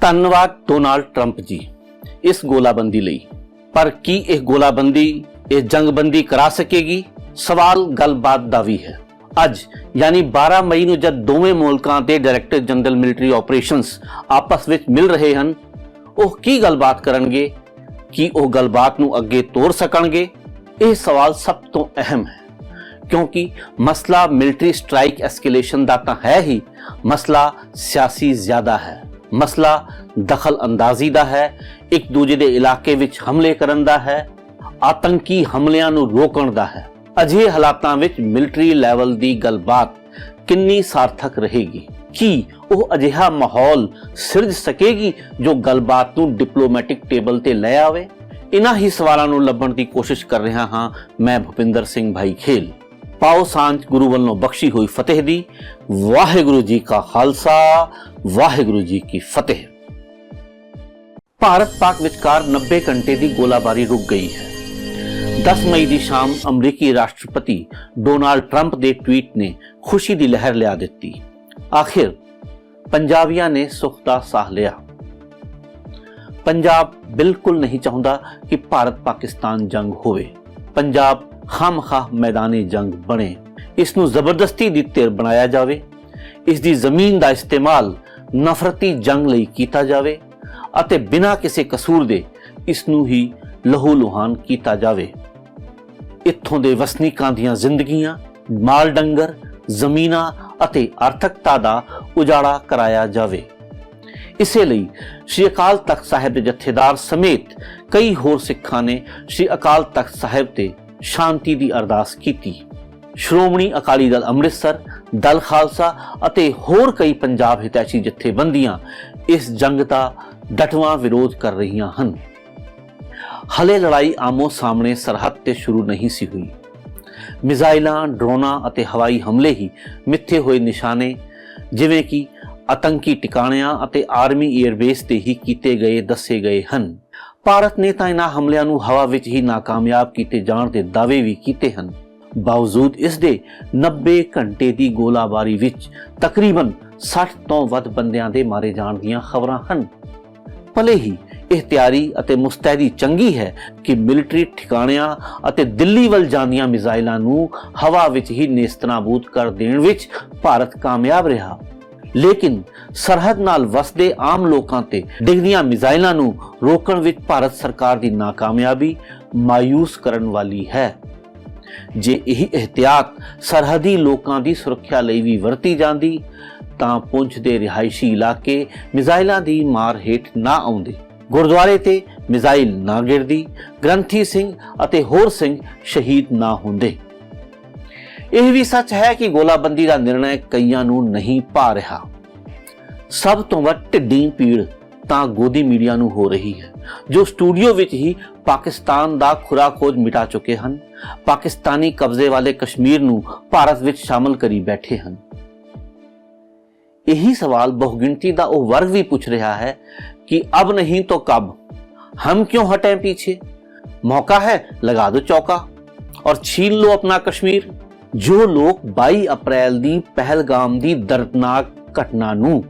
ਧੰਨਵਾਦ Donald Trump ਜੀ ਇਸ ਗੋਲਾਬੰਦੀ ਲਈ। ਪਰ ਕੀ ਇਹ ਗੋਲਾਬੰਦੀ, ਇਹ ਜੰਗਬੰਦੀ ਕਰਾ ਸਕੇਗੀ? ਸਵਾਲ ਗੱਲਬਾਤ ਦਾ ਵੀ ਹੈ। ਅੱਜ, ਯਾਨੀ 12 ਮਈ ਨੂੰ ਜਦ ਦੋਵੇਂ ਮੁਲਕਾਂ ਦੇ ਡਾਇਰੈਕਟਰ ਜਨਰਲ ਮਿਲਟਰੀ ਆਪਰੇਸ਼ਨਸ ਆਪਸ ਵਿੱਚ ਮਿਲ ਰਹੇ ਹਨ, ਉਹ ਕੀ ਗੱਲਬਾਤ ਕਰਨਗੇ? ਕੀ ਉਹ ਗੱਲਬਾਤ ਨੂੰ ਅੱਗੇ ਤੋਰ ਸਕਣਗੇ? ਇਹ ਸਵਾਲ ਸਭ ਤੋਂ ਅਹਿਮ ਹੈ। ਕਿਉਂਕਿ ਮਸਲਾ ਮਿਲਟਰੀ ਸਟ੍ਰਾਈਕ ਐਸਕੇਲੇਸ਼ਨ ਦਾ ਤਾਂ ਹੈ ਹੀ, ਮਸਲਾ ਸਿਆਸੀ ਜ਼ਿਆਦਾ ਹੈ। ਮਸਲਾ ਦਖਲ ਅੰਦਾਜ਼ੀ ਦਾ ਹੈ, ਇੱਕ ਦੂਜੇ ਦੇ ਇਲਾਕੇ ਵਿੱਚ ਹਮਲੇ ਕਰਨ ਦਾ ਹੈ, ਆਤੰਕੀ ਹਮਲਿਆਂ ਨੂੰ ਰੋਕਣ ਦਾ ਹੈ। ਅਜਿਹੇ ਹਾਲਾਤਾਂ ਵਿੱਚ ਮਿਲਟਰੀ ਲੈਵਲ ਦੀ ਗੱਲਬਾਤ ਕਿੰਨੀ ਸਾਰਥਕ ਰਹੇਗੀ? ਕੀ ਉਹ ਅਜਿਹਾ ਮਾਹੌਲ ਸਿਰਜ ਸਕੇਗੀ ਜੋ ਗੱਲਬਾਤ ਨੂੰ ਡਿਪਲੋਮੈਟਿਕ ਟੇਬਲ ਤੇ ਲੈ ਆਵੇ? ਇਨ੍ਹਾਂ ਹੀ ਸਵਾਲਾਂ ਨੂੰ ਲੱਭਣ ਦੀ ਕੋਸ਼ਿਸ਼ ਕਰ ਰਿਹਾ ਹਾਂ ਮੈਂ ਭੁਪਿੰਦਰ ਸਿੰਘ ਭਾਈ ਖੇਲ ਪਾਓ ਸਾਂਝ ਗੁਰੂ ਵੱਲੋਂ ਬਖਸ਼ੀ ਹੋਈ ਫਤਿਹ ਦੀ। ਵਾਹਿਗੁਰੂ ਜੀ ਕਾ ਖਾਲਸਾ, ਵਾਹਿਗੁਰੂ ਜੀ ਕੀ ਫਤਿਹ। ਭਾਰਤ ਪਾਕ ਵਿਚਕਾਰ 90 ਘੰਟੇ ਦੀ ਗੋਲਾਬਾਰੀ ਰੁਕ ਗਈ ਹੈ। 10 ਮਈ ਦੀ ਸ਼ਾਮ ਅਮਰੀਕੀ ਰਾਸ਼ਟਰਪਤੀ ਡੋਨਾਲਡ ਟਰੰਪ ਦੇ ਟਵੀਟ ਨੇ ਖੁਸ਼ੀ ਦੀ ਲਹਿਰ ਲਿਆ ਦਿੱਤੀ। ਆਖਿਰ ਪੰਜਾਬੀਆਂ ਨੇ ਸੁੱਖ ਦਾ ਸਾਹ ਲਿਆ। ਪੰਜਾਬ ਬਿਲਕੁਲ ਨਹੀਂ ਚਾਹੁੰਦਾ ਕਿ ਭਾਰਤ ਪਾਕਿਸਤਾਨ ਜੰਗ ਹੋਵੇ। ਪੰਜਾਬ ਖਾਮਖਾਹ ਮੈਦਾਨੀ ਜੰਗ ਬਣੇ। ਇਸ ਨੂੰ ਜ਼ਬਰਦਸਤੀ ਦੀ ਧਿਰ ਬਣਾਇਆ ਜਾਵੇ। ਇਸ ਦੀ ਜ਼ਮੀਨ ਦਾ ਇਸਤੇਮਾਲ ਨਫ਼ਰਤੀ ਜੰਗ ਲਈ ਕੀਤਾ ਜਾਵੇ ਅਤੇ ਬਿਨਾਂ ਕਿਸੇ ਕਸੂਰ ਦੇ ਇਸ ਨੂੰ ਹੀ ਲਹੂ ਲੁਹਾਨ ਕੀਤਾ ਜਾਵੇ। ਇੱਥੋਂ ਦੇ ਵਸਨੀਕਾਂ ਦੀਆਂ ਜ਼ਿੰਦਗੀਆਂ, ਮਾਲ ਡੰਗਰ, ਜ਼ਮੀਨਾਂ ਅਤੇ ਆਰਥਿਕਤਾ ਦਾ ਉਜਾੜਾ ਕਰਾਇਆ ਜਾਵੇ। ਇਸੇ ਲਈ ਸ਼੍ਰੀ ਅਕਾਲ ਤਖਤ ਸਾਹਿਬ ਦੇ ਜਥੇਦਾਰ ਸਮੇਤ ਕਈ ਹੋਰ ਸਿੱਖਾਂ ਨੇ ਸ਼੍ਰੀ ਅਕਾਲ ਤਖਤ ਸਾਹਿਬ ਤੇ ਸ਼ਾਂਤੀ ਦੀ ਅਰਦਾਸ ਕੀਤੀ। ਸ਼੍ਰੋਮਣੀ ਅਕਾਲੀ ਦਲ ਅੰਮ੍ਰਿਤਸਰ, ਦਲ ਖਾਲਸਾ ਅਤੇ ਹੋਰ ਕਈ ਪੰਜਾਬ ਹਿਤੈਸ਼ੀ ਜਥੇਬੰਦੀਆਂ ਇਸ ਜੰਗ ਦਾ ਡਟਵਾਂ ਵਿਰੋਧ ਕਰ ਰਹੀਆਂ ਹਨ। ਹਲੇ ਲੜਾਈ ਆਮੋ ਸਾਹਮਣੇ ਸਰਹੱਦ ਤੇ ਸ਼ੁਰੂ ਨਹੀਂ ਸੀ ਹੋਈ। ਮਿਜ਼ਾਈਲਾਂ, ਡਰੋਨਾਂ ਅਤੇ ਹਵਾਈ ਹਮਲੇ ਹੀ ਮਿੱਥੇ ਹੋਏ ਨਿਸ਼ਾਨੇ, ਜਿਵੇਂ ਕਿ ਆਤੰਕੀ ਟਿਕਾਣਿਆਂ ਅਤੇ ਆਰਮੀ 에ਅਰਬੇਸ ਤੇ ਹੀ ਕੀਤੇ ਗਏ ਦੱਸੇ ਗਏ ਹਨ। ਭਾਰਤ ਨੇ ਤਾਂ ਇਹਨਾਂ ਹਮਲਿਆਂ ਨੂੰ ਹਵਾ ਵਿੱਚ ਹੀ ਨਾਕਾਮਯਾਬ ਕੀਤੇ ਜਾਣ ਦੇ ਦਾਅਵੇ ਵੀ ਕੀਤੇ ਹਨ। ਬਾਵਜੂਦ ਇਸ ਦੇ 90 ਘੰਟੇ ਦੀ ਗੋਲਾਬਾਰੀ ਵਿੱਚ ਤਕਰੀਬਨ 60 ਤੋਂ ਵੱਧ ਬੰਦਿਆਂ ਦੇ ਮਾਰੇ ਜਾਣ ਦੀਆਂ ਖਬਰਾਂ ਹਨ। ਭਲੇ ਹੀ ਇਹ ਤਿਆਰੀ ਅਤੇ ਮੁਸਤੈਦੀ ਚੰਗੀ ਹੈ ਕਿ ਮਿਲਟਰੀ ਠਿਕਾਣਿਆਂ ਅਤੇ ਦਿੱਲੀ ਵੱਲ ਜਾਂਦੀਆਂ ਮਿਜ਼ਾਈਲਾਂ ਨੂੰ ਹਵਾ ਵਿੱਚ ਹੀ ਨੇਸਤਨਾਬੂਦ ਕਰ ਦੇਣ ਵਿੱਚ ਭਾਰਤ ਕਾਮਯਾਬ ਰਿਹਾ। ਲੇਕਿਨ ਸਰਹੱਦ ਨਾਲ ਵਸਦੇ ਆਮ ਲੋਕਾਂ ਤੇ ਡਿੱਗਦੀਆਂ ਮਿਜ਼ਾਈਲਾਂ ਨੂੰ ਰੋਕਣ ਵਿੱਚ ਭਾਰਤ ਸਰਕਾਰ ਦੀ ਨਾਕਾਮਯਾਬੀ ਮਾਇੂਸ ਕਰਨ ਵਾਲੀ ਹੈ। ਜੇ ਇਹ ਇhtiyat ਸਰਹੱਦੀ ਲੋਕਾਂ ਦੀ ਸੁਰੱਖਿਆ ਲਈ ਵੀ ਵਰਤੀ ਜਾਂਦੀ, ਤਾਂ ਪੁੰਛ ਦੇ ਰਿਹਾਇਸ਼ੀ ਇਲਾਕੇ ਮਿਜ਼ਾਈਲਾਂ ਦੀ ਮਾਰ ਹੇਠ ਨਾ ਆਉਂਦੇ। ਗੁਰਦੁਆਰੇ ਤੇ ਮਿਜ਼ਾਈਲ ਨਾ ਗਿਰਦੀ, ਗ੍ਰੰਥੀ ਸਿੰਘ ਅਤੇ ਹੋਰ ਸਿੰਘ ਸ਼ਹੀਦ ਨਾ ਹੁੰਦੇ। ਇਹ ਵੀ ਸੱਚ ਹੈ ਕਿ ਗੋਲਾਬੰਦੀ ਦਾ ਨਿਰਣੈ ਕਈਆਂ ਨੂੰ ਨਹੀਂ ਪਾ ਰਿਹਾ ਸਭ ਤੋਂ ਵੱਧ ਢਿੱਡੀ ਪੀੜ ਤਾਂ ਗੋਦੀ ਮੀਡੀਆ ਨੂੰ ਹੋ ਰਹੀ ਹੈ ਜੋ ਸਟੂਡੀਓ ਵਿੱਚ ਹੀ ਪਾਕਿਸਤਾਨ ਦਾ ਖੁਰਾ ਖੋਜ ਮਿਟਾ ਚੁੱਕੇ ਹਨ ਪਾਕਿਸਤਾਨੀ ਕਬਜ਼ੇ ਵਾਲੇ ਕਸ਼ਮੀਰ ਨੂੰ ਭਾਰਤ ਵਿੱਚ ਸ਼ਾਮਲ ਕਰੀ ਬੈਠੇ ਹਨ यही सवाल बहुगिनती ਦਾ ਉਹ ਵਰਗ ਵੀ ਪੁੱਛ ਰਿਹਾ ਹੈ कि अब नहीं तो कब हम क्यों हटें पीछे मौका है लगा दो चौका और छीन लो अपना कश्मीर ਜੋ ਲੋਕ 22 ਅਪ੍ਰੈਲ ਦੀ ਪਹਿਲਗਾਮ ਦੀ ਦਰਦਨਾਕ ਘਟਨਾ ਨੂੰ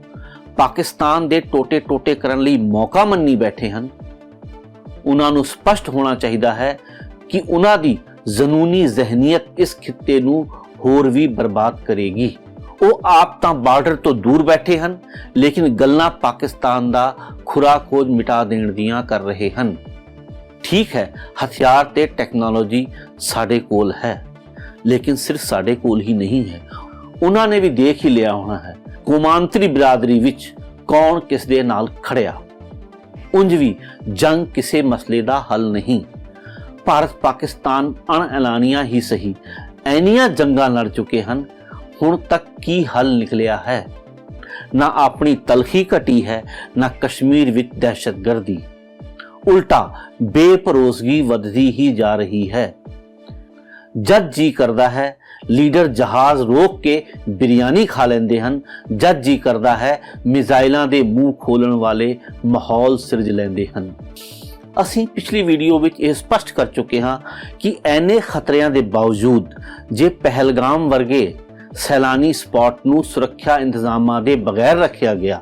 ਪਾਕਿਸਤਾਨ ਦੇ ਟੋਟੇ-ਟੋਟੇ ਕਰਨ ਲਈ ਮੌਕਾ ਮੰਨੀ ਬੈਠੇ ਹਨ, ਉਹਨਾਂ ਨੂੰ ਸਪਸ਼ਟ ਹੋਣਾ ਚਾਹੀਦਾ ਹੈ ਕਿ ਉਹਨਾਂ ਦੀ ਜ਼ਨੂਨੀ ਜ਼ਹਿਨੀਅਤ ਇਸ ਖਿੱਤੇ ਨੂੰ ਹੋਰ ਵੀ ਬਰਬਾਦ ਕਰੇਗੀ। ਉਹ ਆਪ ਤਾਂ ਬਾਰਡਰ ਤੋਂ ਦੂਰ ਬੈਠੇ ਹਨ, ਲੇਕਿਨ ਗੱਲਾਂ ਪਾਕਿਸਤਾਨ ਦਾ ਖੁਰਾ ਖੋਜ ਮਿਟਾ ਦੇਣ ਦੀਆਂ ਕਰ ਰਹੇ ਹਨ। ਠੀਕ ਹੈ, ਹਥਿਆਰ ਤੇ ਟੈਕਨੋਲੋਜੀ ਸਾਡੇ ਕੋਲ ਹੈ। ਲੇਕਿਨ ਸਿਰਫ ਸਾਡੇ ਕੋਲ ਹੀ ਨਹੀਂ ਹੈ। ਉਹਨਾਂ ਨੇ ਵੀ ਦੇਖ ਹੀ ਲਿਆ ਹੋਣਾ ਹੈ। ਕੌਮਾਂਤਰੀ ਬਰਾਦਰੀ ਵਿੱਚ ਕੌਣ ਕਿਸ ਦੇ ਨਾਲ ਖੜਿਆ? ਉਂਝ ਵੀ ਜੰਗ ਕਿਸੇ ਮਸਲੇ ਦਾ ਹੱਲ ਨਹੀਂ। ਭਾਰਤ ਪਾਕਿਸਤਾਨ ਅਣਐਲਾਨੀਆਂ ਹੀ ਸਹੀ। ਐਨੀਆਂ ਜੰਗਾਂ ਲੜ ਚੁੱਕੇ ਹਨ। ਹੁਣ ਤੱਕ ਕੀ ਹੱਲ ਨਿਕਲਿਆ ਹੈ? ਨਾ ਆਪਣੀ ਤਲਖੀ ਘਟੀ ਹੈ, ਨਾ ਕਸ਼ਮੀਰ ਵਿੱਚ ਦਹਿਸ਼ਤਗਰਦੀ। ਉਲਟਾ ਬੇਪਰੋਸਗੀ ਵੱਧਦੀ ਹੀ ਜਾ ਰਹੀ ਹੈ। ਜਦ ਜੀ ਕਰਦਾ ਹੈ। ਲੀਡਰ ਜਹਾਜ਼ ਰੋਕ ਕੇ ਬਿਰਿਆਨੀ ਖਾ ਲੈਂਦੇ ਹਨ। ਜਦ ਜੀ ਕਰਦਾ ਹੈ, ਮਿਜ਼ਾਈਲਾਂ ਦੇ ਮੂੰਹ ਖੋਲਣ ਵਾਲੇ ਮਾਹੌਲ ਸਿਰਜ ਲੈਂਦੇ ਹਨ। ਅਸੀਂ ਪਿਛਲੀ ਵੀਡੀਓ ਵਿੱਚ ਇਹ ਸਪਸ਼ਟ ਕਰ ਚੁੱਕੇ ਹਾਂ ਕਿ ਐਨੇ ਖਤਰਿਆਂ ਦੇ ਬਾਵਜੂਦ ਜੇ ਪਹਿਲਗਾਮ ਵਰਗੇ ਸੈਲਾਨੀ ਸਪਾਟ ਨੂੰ ਸੁਰੱਖਿਆ ਇੰਤਜ਼ਾਮਾਂ ਦੇ ਬਗੈਰ ਰੱਖਿਆ ਗਿਆ,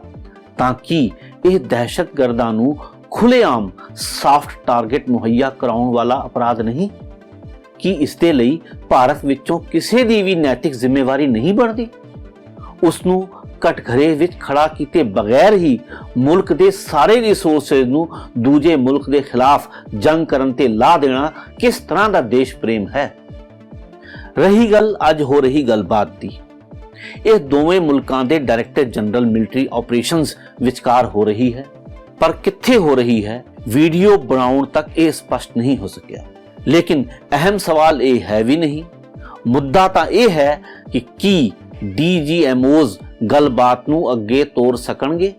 ਤਾਂ ਕੀ ਇਹ ਦਹਿਸ਼ਤਗਰਦਾਂ ਨੂੰ ਖੁੱਲੇਆਮ ਸਾਫਟ ਟਾਰਗੇਟ ਮੁਹੱਈਆ ਕਰਾਉਣ ਵਾਲਾ ਅਪਰਾਧ ਨਹੀਂ? ਕੀ ਇਸ ਦੇ ਲਈ ਭਾਰਤ ਵਿੱਚੋਂ ਕਿਸੇ ਦੀ ਵੀ ਨੈਤਿਕ ਜ਼ਿੰਮੇਵਾਰੀ ਨਹੀਂ ਬਣਦੀ? ਉਸ ਨੂੰ ਕਟਘਰੇ ਵਿੱਚ ਖੜਾ ਕੀਤੇ ਬਗੈਰ ਹੀ ਮੁਲਕ ਦੇ ਸਾਰੇ ਰਿਸੋਰਸਸ ਨੂੰ ਦੂਜੇ ਮੁਲਕ ਦੇ ਖਿਲਾਫ ਜੰਗ ਕਰਨ ਤੇ ਲਾ ਦੇਣਾ ਕਿਸ ਤਰ੍ਹਾਂ ਦਾ ਦੇਸ਼ ਪ੍ਰੇਮ ਹੈ? ਰਹੀ ਗੱਲ, ਅੱਜ ਹੋ ਰਹੀ ਗੱਲਬਾਤ ਦੀ। ਇਹ ਦੋਵੇਂ ਮੁਲਕਾਂ ਦੇ ਡਾਇਰੈਕਟਰ ਜਨਰਲ ਮਿਲਟਰੀ ਆਪਰੇਸ਼ਨਸ ਵਿਚਕਾਰ ਹੋ ਰਹੀ ਹੈ। ਪਰ ਕਿੱਥੇ ਹੋ ਰਹੀ ਹੈ? ਵੀਡੀਓ ਬਣਾਉਣ ਤੱਕ ਇਹ ਸਪਸ਼ਟ ਨਹੀਂ ਹੋ ਸਕਿਆ। ਲੇਕਿਨ ਅਹਿਮ ਸਵਾਲ ਇਹ ਹੈ ਵੀ ਨਹੀਂ। ਮੁੱਦਾ ਤਾਂ ਇਹ ਹੈ ਕਿ ਕੀ ਡੀਜੀਐਮਓਜ਼ ਗੱਲਬਾਤ ਨੂੰ ਅੱਗੇ ਤੋਰ ਸਕਣਗੇ?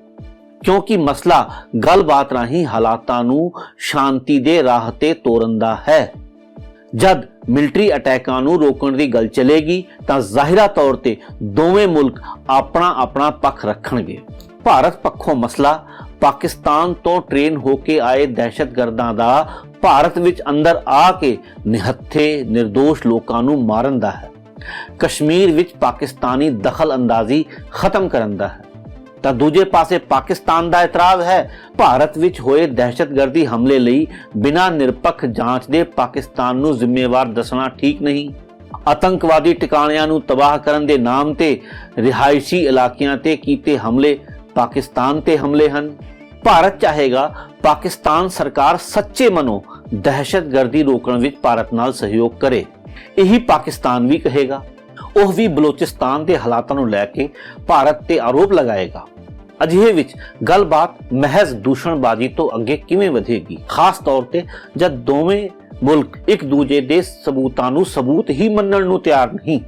ਕਿਉਂਕਿ ਮਸਲਾ ਗੱਲਬਾਤ ਰਾਹੀਂ ਹਾਲਾਤਾਂ ਨੂੰ ਸ਼ਾਂਤੀ ਦੇ ਰਾਹ ਤੇ ਤੋਰਨ ਦਾ ਹੈ। ਜਦ ਮਿਲਟਰੀ ਅਟੈਕਾਂ ਨੂੰ ਰੋਕਣ ਦੀ ਗੱਲ ਚਲੇਗੀ, ਤਾਂ ਜ਼ਾਹਿਰਾ ਤੌਰ ਤੇ ਦੋਵੇਂ ਮੁਲਕ ਆਪਣਾ ਆਪਣਾ ਪੱਖ ਰੱਖਣਗੇ। ਭਾਰਤ ਪੱਖੋਂ ਮਸਲਾ ਪਾਕਿਸਤਾਨ ਤੋਂ ਟ੍ਰੇਨ ਹੋ ਕੇ ਆਏ ਦਹਿਸ਼ਤਗਰਦਾਂ ਦਾ ਭਾਰਤ ਵਿੱਚ ਅੰਦਰ ਆ ਕੇ ਨਿਹੱਥੇ નિર્ਦੋਸ਼ ਲੋਕਾਂ ਨੂੰ ਮਾਰਨ ਦਾ ਹੈ। ਕਸ਼ਮੀਰ ਵਿੱਚ ਪਾਕਿਸਤਾਨੀ ਦਖਲ ਅੰਦਾਜ਼ੀ ਖਤਮ ਕਰਨ ਦਾ ਹੈ। ਤਾਂ ਦੂਜੇ ਪਾਸੇ ਪਾਕਿਸਤਾਨ ਦਾ ਇਤਰਾਜ਼ ਹੈ, ਭਾਰਤ ਵਿੱਚ ਹੋਏ ਦਹਿਸ਼ਤਗਰਦੀ ਹਮਲੇ ਲਈ ਬਿਨਾਂ ਨਿਰਪੱਖ ਜਾਂਚ ਦੇ ਪਾਕਿਸਤਾਨ ਨੂੰ ਜ਼ਿੰਮੇਵਾਰ ਦੱਸਣਾ ਠੀਕ ਨਹੀਂ। ਆਤੰਕਵਾਦੀ ਟਿਕਾਣਿਆਂ ਨੂੰ ਤਬਾਹ ਕਰਨ ਦੇ ਨਾਮ ਤੇ ਰਿਹਾਇਸ਼ੀ ਇਲਾਕਿਆਂ ਤੇ ਕੀਤੇ ਹਮਲੇ ਪਾਕਿਸਤਾਨ ਤੇ ਹਮਲੇ ਹਨ। ਭਾਰਤ ਚਾਹੇਗਾ, ਪਾਕਿਸਤਾਨ ਸਰਕਾਰ ਸੱਚੇ ਮਨੋਂ ਦਹਿਸ਼ਤਗਰਦੀ ਰੋਕਣ ਵਿੱਚ ਭਾਰਤ ਨਾਲ ਸਹਿਯੋਗ ਕਰੇ। ਇਹੀ ਪਾਕਿਸਤਾਨ ਵੀ ਕਹੇਗਾ। ਉਹ ਵੀ ਬਲੋਚਿਸਤਾਨ ਦੇ ਹਾਲਾਤਾਂ ਨੂੰ ਲੈ ਕੇ ਭਾਰਤ ਤੇ ਆਰੋਪ ਲਗਾਏਗਾ। ਅਜਿਹੇ ਵਿੱਚ ਗੱਲਬਾਤ ਮਹਿਜ਼ ਦੂਸ਼ਣਬਾਜ਼ੀ ਤੋਂ ਅੱਗੇ ਕਿਵੇਂ ਵਧੇਗੀ? ਖਾਸ ਤੌਰ ਤੇ ਜਦ ਦੋਵੇਂ ਮੁਲਕ ਇੱਕ ਦੂਜੇ ਦੇ ਸਬੂਤਾਂ ਨੂੰ ਸਬੂਤ ਹੀ ਮੰਨਣ ਨੂੰ ਤਿਆਰ ਨਹੀਂ।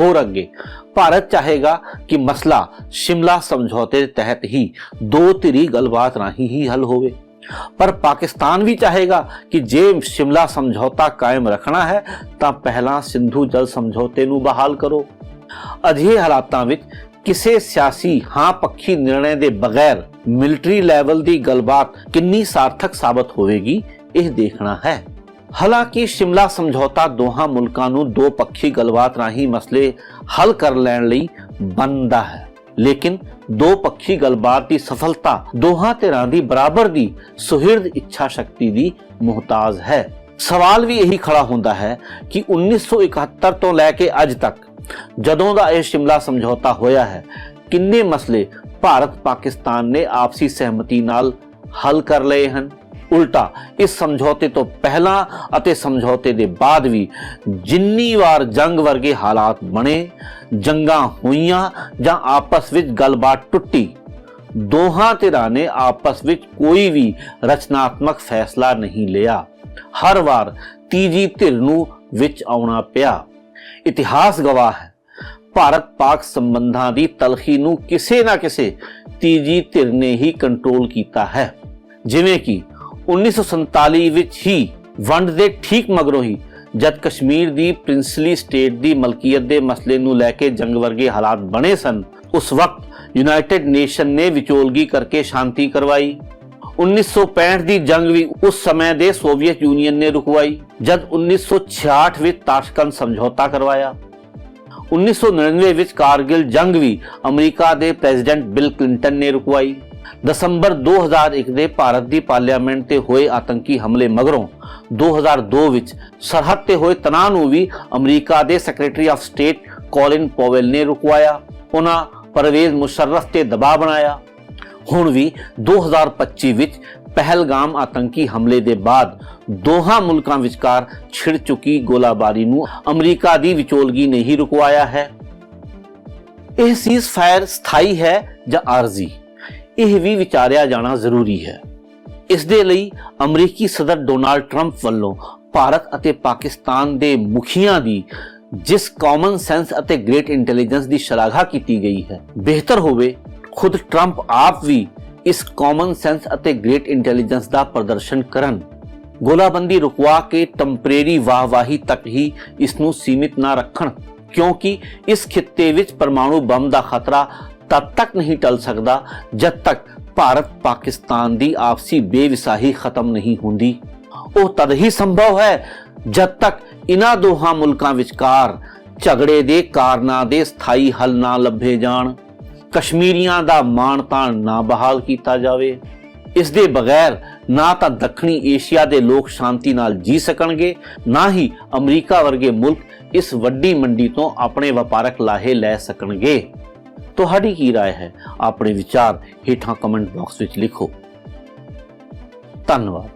ਹੋਰ ਅੱਗੇ। ਭਾਰਤ ਚਾਹੇਗਾ ਕਿ ਮਸਲਾ ਸ਼ਿਮਲਾ ਸਮਝੌਤੇ ਦੇ ਤਹਿਤ ਹੀ ਦੋ ਧਿਰੀ ਗੱਲਬਾਤ ਰਾਹੀਂ ਹੀ ਹੱਲ ਹੋਵੇ। ਪਰ ਪਾਕਿਸਤਾਨ ਵੀ ਚਾਹੇਗਾ ਕਿ ਜੇ ਸ਼ਿਮਲਾ ਸਮਝੌਤਾ ਕਾਇਮ ਰੱਖਣਾ ਹੈ, ਤਾਂ ਪਹਿਲਾਂ ਸਿੰਧੂ ਜਲ ਸਮਝੌਤੇ ਨੂੰ ਬਹਾਲ ਕਰੋ। ਅਜਿਹੇ ਹਾਲਾਤਾਂ ਵਿੱਚ ਕਿਸੇ ਸਿਆਸੀ ਹਾਂ ਪੱਖੀ ਨਿਰਣੇ ਦੇ ਬਗੈਰ ਮਿਲਟਰੀ ਲੈਵਲ ਦੀ ਗੱਲਬਾਤ ਕਿੰਨੀ ਸਾਰਥਕ ਸਾਬਤ ਹੋਵੇਗੀ, ਇਹ ਦੇਖਣਾ ਹੈ। ਹਾਲਾਂਕਿ ਸ਼ਿਮਲਾ ਸਮਝੌਤਾ ਦੋਹਾਂ ਮੁਲਕਾਂ ਨੂੰ ਦੋ ਪੱਖੀ ਗੱਲਬਾਤ ਰਾਹੀਂ ਮਸਲੇ ਹੱਲ ਕਰ ਲੈਣ ਲਈ ਬਣਦਾ ਹੈ। ਲੇਕਿਨ ਦੋ ਪੱਖੀ ਗੱਲਬਾਤ ਦੀ ਸਫਲਤਾ ਦੋਹਾਂ ਧਿਰਾਂ ਦੀ ਬਰਾਬਰ ਦੀ ਸੁਹਿਰਦ ਇੱਛਾ ਸ਼ਕਤੀ ਦੀ ਮੁਹਤਾਜ ਹੈ। ਸਵਾਲ ਵੀ ਇਹੀ ਖੜਾ ਹੁੰਦਾ ਹੈ ਕਿ 1971 ਤੋਂ ਲੈ ਕੇ ਅੱਜ ਤੱਕ ਜਦੋਂ ਦਾ ਇਹ ਸ਼ਿਮਲਾ ਸਮਝੌਤਾ ਹੋਇਆ ਹੈ, ਕਿੰਨੇ ਮਸਲੇ ਭਾਰਤ ਪਾਕਿਸਤਾਨ ਨੇ ਆਪਸੀ ਸਹਿਮਤੀ ਨਾਲ ਹੱਲ ਕਰ ਲਏ ਹਨ? ਉਲਟਾ, ਇਸ ਸਮਝੌਤੇ ਤੋਂ ਪਹਿਲਾਂ ਅਤੇ ਸਮਝੌਤੇ ਦੇ ਬਾਅਦ ਵੀ ਜਿੰਨੀ ਵਾਰ ਜੰਗ ਵਰਗੇ ਹਾਲਾਤ ਬਣੇ, ਜੰਗਾਂ ਹੋਈਆਂ ਜਾਂ ਆਪਸ ਵਿੱਚ ਗੱਲਬਾਤ ਟੁੱਟੀ, ਦੋਹਾਂ ਧਿਰਾਂ ਨੇ ਆਪਸ ਵਿੱਚ ਕੋਈ ਵੀ ਰਚਨਾਤਮਕ ਫੈਸਲਾ ਨਹੀਂ ਲਿਆ। ਹਰ ਵਾਰ ਤੀਜੀ ਧਿਰ ਨੂੰ ਵਿੱਚ ਆਉਣਾ ਪਿਆ। ਇਤਿਹਾਸ ਗਵਾਹ ਹੈ। ਭਾਰਤ ਪਾਕ ਸੰਬੰਧਾਂ ਦੀ ਤਲਖੀ ਨੂੰ ਕਿਸੇ ਨਾ ਕਿਸੇ ਤੀਜੀ ਧਿਰ ਨੇ ਹੀ ਕੰਟਰੋਲ ਕੀਤਾ ਹੈ। ਜਿਵੇਂ ਕਿ 1947 ਵਿੱਚ ਹੀ ਵੰਡ ਦੇ ਠੀਕ ਮਗਰੋਂ ਹੀ ਜਦ ਕਸ਼ਮੀਰ ਦੀ ਪ੍ਰਿੰਸਲੀ ਸਟੇਟ ਦੀ ਮਲਕੀਅਤ ਦੇ ਮਸਲੇ ਨੂੰ ਲੈ ਕੇ ਜੰਗ ਵਰਗੇ ਹਾਲਾਤ ਬਣੇ ਸਨ, ਉਸ ਵਕਤ ਯੂਨਾਈਟਿਡ ਨੇਸ਼ਨ ਨੇ ਵਿਚੋਲਗੀ ਕਰਕੇ ਸ਼ਾਂਤੀ ਕਰਵਾਈ। 1965 ਦੀ ਜੰਗ ਵੀ ਉਸ ਸਮੇਂ ਦੇ ਸੋਵੀਅਤ ਯੂਨੀਅਨ ਨੇ ਰੁਕਵਾਈ, ਜਦ 1966 ਵਿੱਚ ਤਾਸ਼ਕੰਦ ਸਮਝੌਤਾ ਕਰਵਾਇਆ। 1999 ਵਿੱਚ ਕਾਰਗਿਲ ਜੰਗ ਵੀ ਅਮਰੀਕਾ ਦੇ ਪ੍ਰੈਜ਼ੀਡੈਂਟ ਬਿਲ ਕਲਿੰਟਨ ਨੇ ਰੁਕਵਾਈ। ਦਸੰਬਰ 2001 ਦੇ ਭਾਰਤ ਦੀ ਪਾਰਲੀਮੈਂਟ ਤੇ ਹੋਏ ਆਤੰਕੀ ਹਮਲੇ ਮਗਰੋਂ 2002 ਵਿੱਚ ਸਰਹੱਦ ਤੇ ਹੋਏ ਤਣਾਅ ਨੂੰ ਵੀ ਅਮਰੀਕਾ ਦੇ secretary of state Colin Powell ਨੇ ਰੁਕਵਾਇਆ। ਉਹਨਾਂ ਪਰਵੇਜ਼ ਮੁਸ਼ਰਫ ਤੇ ਦਬਾਅ ਬਣਾਇਆ। ਹੁਣ ਵੀ 2025 ਵਿੱਚ ਪਹਿਲਗਾਮ ਆਤੰਕੀ ਹਮਲੇ ਦੇ ਬਾਅਦ ਦੋਹਾਂ ਮੁਲਕਾਂ ਵਿਚਕਾਰ ਛਿੜ ਚੁੱਕੀ ਗੋਲਾਬਾਰੀ ਨੂੰ ਅਮਰੀਕਾ ਦੀ ਵਿਚੋਲਗੀ ਨੇ ਹੀ ਰੁਕਵਾਇਆ ਹੈ। ਇਹ ਸੀਜ਼ ਸਥਾਈ ਹੈ ਜਾਂ ਆਰਜ਼ੀ? ਇਹ ਵੀ ਵਿਚਾਰਿਆ ਜਾਣਾ ਜ਼ਰੂਰੀ ਹੈ। ਇਸ ਦੇ ਲਈ ਅਮਰੀਕੀ ਸਦਰ ਡੋਨਾਲਡ ਟਰੰਪ ਵੱਲੋਂ ਭਾਰਤ ਅਤੇ ਪਾਕਿਸਤਾਨ ਦੇ ਮੁਖੀਆਂ ਦੀ ਜਿਸ ਕਾਮਨ ਸੈਂਸ ਅਤੇ ਗ੍ਰੇਟ ਇੰਟੈਲੀਜੈਂਸ ਦੀ ਸ਼ਲਾਘਾ ਕੀਤੀ ਗਈ ਹੈ, ਬਿਹਤਰ ਹੋਵੇ, ਖੁਦ ਟਰੰਪ ਆਪ ਵੀ ਇਸ ਕਾਮਨ ਸੈਂਸ ਅਤੇ ਗ੍ਰੇਟ ਇੰਟੈਲੀਜੈਂਸ ਦਾ ਪ੍ਰਦਰਸ਼ਨ ਕਰਨ। ਗੋਲਾਬੰਦੀ ਰੁਕਵਾ ਕੇ ਟੈਂਪਰੇਰੀ ਵਾਹਵਾਹੀ ਤੱਕ ਹੀ ਇਸ ਨੂੰ ਸੀਮਿਤ ਨਾ ਰੱਖਣ, ਕਿਉਂਕਿ ਇਸ ਖਿੱਤੇ ਵਿੱਚ ਪਰਮਾਣੂ ਬੰਬ ਦਾ ਖਤਰਾ ਤਦ ਤੱਕ ਨਹੀਂ ਟਲ ਸਕਦਾ ਜਦ ਤੱਕ ਭਾਰਤ ਪਾਕਿਸਤਾਨ ਦੀ ਆਪਸੀ ਬੇਵਿਸਾਹੀ ਖਤਮ ਨਹੀਂ ਹੁੰਦੀ। ਉਹ ਤਦ ਹੀ ਸੰਭਵ ਹੈ ਜਦ ਤੱਕ ਇਨ੍ਹਾਂ ਦੋਹਾਂ ਮੁਲਕਾਂ ਵਿਚਕਾਰ ਝਗੜੇ ਦੇ ਕਾਰਨਾਂ ਦੇ ਸਥਾਈ ਹੱਲ ਨਾ ਲੱਭੇ ਜਾਣ, ਕਸ਼ਮੀਰੀਆਂ ਦਾ ਮਾਣ ਤਾਣ ਨਾ ਬਹਾਲ ਕੀਤਾ ਜਾਵੇ। ਇਸ ਦੇ ਬਗੈਰ ਨਾ ਤਾਂ ਦੱਖਣੀ ਏਸ਼ੀਆ ਦੇ ਲੋਕ ਸ਼ਾਂਤੀ ਨਾਲ ਜੀ ਸਕਣਗੇ, ਨਾ ਹੀ ਅਮਰੀਕਾ ਵਰਗੇ ਮੁਲਕ ਇਸ ਵੱਡੀ ਮੰਡੀ ਤੋਂ ਆਪਣੇ ਵਪਾਰਕ ਲਾਹੇ ਲੈ ਸਕਣਗੇ। ਤੁਹਾਡੀ ਕੀ رائے ਹੈ? ਆਪਣੇ ਵਿਚਾਰ ਹੇਠਾਂ ਕਮੈਂਟ ਬਾਕਸ ਵਿੱਚ ਲਿਖੋ। ਧੰਨਵਾਦ।